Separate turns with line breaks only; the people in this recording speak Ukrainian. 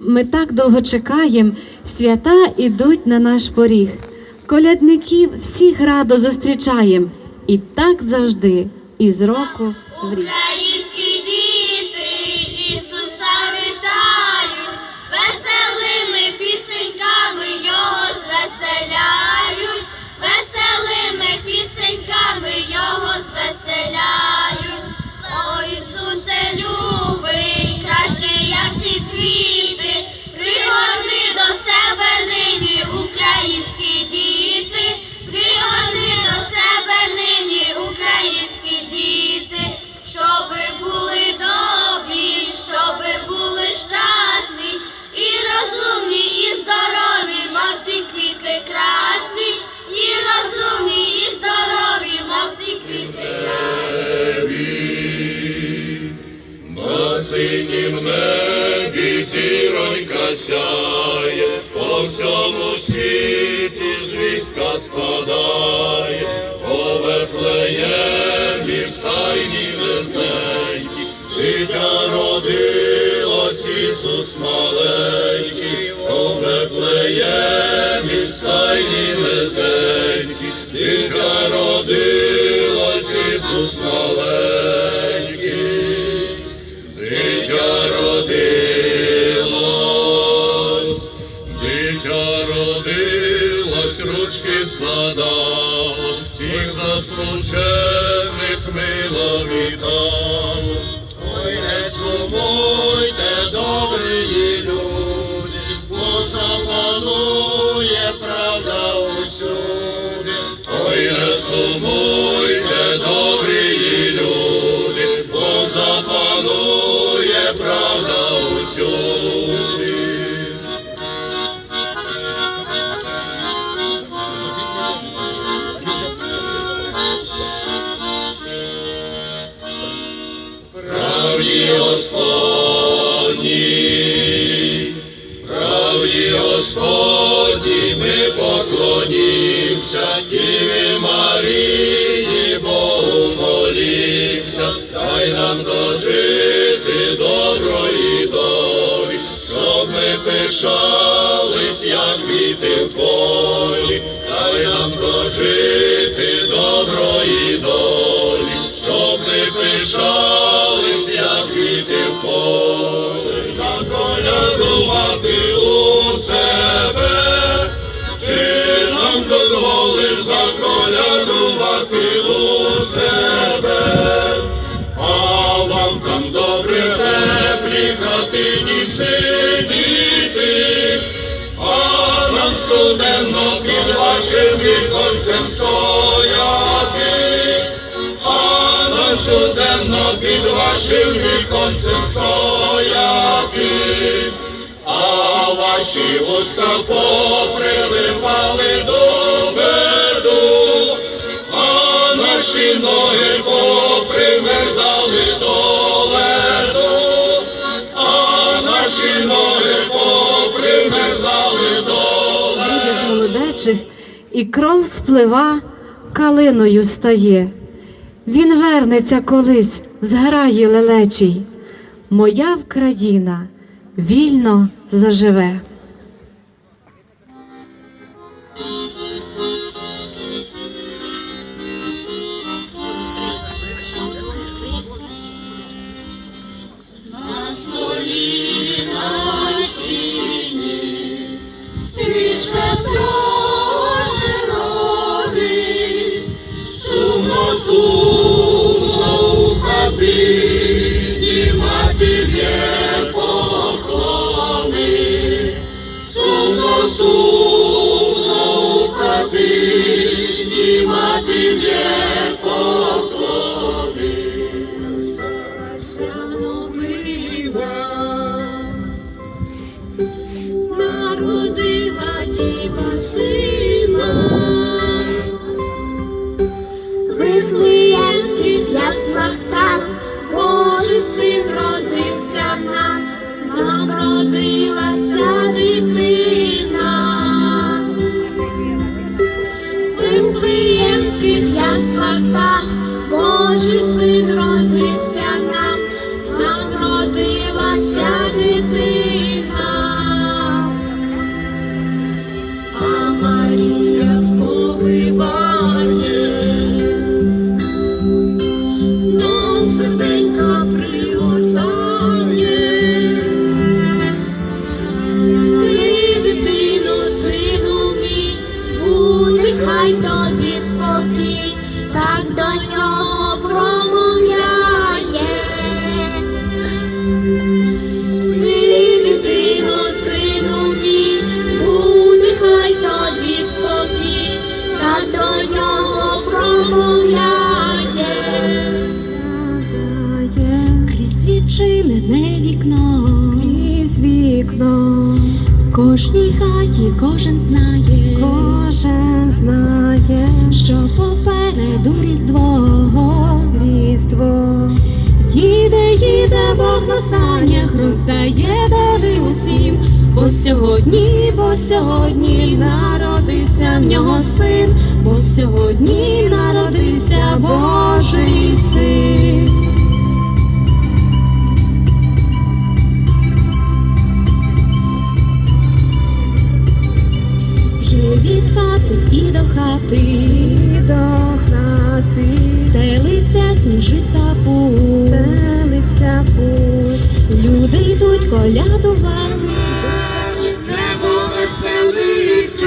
Ми так довго чекаємо, свята ідуть на наш поріг. Колядників всіх радо зустрічаєм. І так завжди, із року в рік.
Синім небі зіронька сяє, по всьому світі звістка спадає, по Вифлеємі в стайні низенькі, дитя родилось Ісус маленький, всіх заслужених мило вітало. Пишались, як квіти в полі, дай нам дожити доброї долі, щоб ми пишались, як квіти в полі, заколядувати у себе, чи нам дозволив заколядувати нам під вашим віконцем стояти, а нам студенно під вашим віконцем стояти, а ваші уста поприливали до меду, а наші ноги
і кров сплива, калиною стає. Він вернеться колись в зграї лелечій. Моя Вкраїна вільно заживе.
yeah. Божий син
що попереду різдво.
різдво,
Їде, їде Бог на санях, роздає дари усім, бо сьогодні, бо сьогодні народився в нього син, бо сьогодні народився Божий хати
до хати,
стелиться сніжиста путь.
стелиться путь,
Люди йдуть колядувати.
Небо веселиться,